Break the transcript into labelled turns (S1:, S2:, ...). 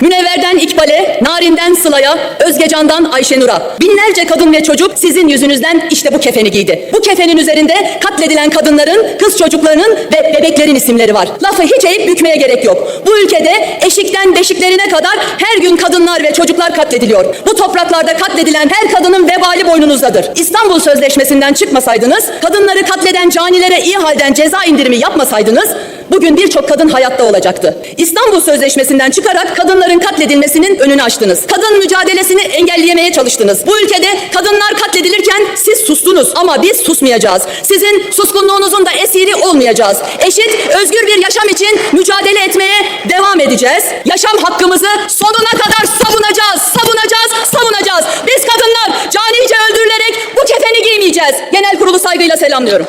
S1: Münevverden İkbal'e, Narin'den Sıla'ya, Özgecan'dan Ayşenur'a. Binlerce kadın ve çocuk sizin yüzünüzden işte bu kefeni giydi. Bu kefenin üzerinde katledilen kadınların, kız çocuklarının ve bebeklerin isimleri var. Lafı hiç eğip bükmeye gerek yok. Bu ülkede eşikten beşiklerine kadar her gün kadınlar ve çocuklar katlediliyor. Bu topraklarda katledilen her kadının vebali boynunuzdadır. İstanbul Sözleşmesi'nden çıkmasaydınız, kadınları katleden canilere iyi halden ceza indirimi yapmasaydınız, bugün birçok kadın hayatta olacaktı. İstanbul Sözleşmesi'nden çıkarak kadınların katledilmesinin önünü açtınız. Kadın mücadelesini engelleyemeye çalıştınız. Bu ülkede kadınlar katledilirken siz sustunuz ama biz susmayacağız. Sizin suskunluğunuzun da esiri olmayacağız. Eşit, özgür bir yaşam için mücadele etmeye devam edeceğiz. Yaşam hakkımızı sonuna kadar savunacağız, savunacağız, savunacağız. Biz kadınlar canice öldürülerek bu kefeni giymeyeceğiz. Genel kurulu saygıyla selamlıyorum.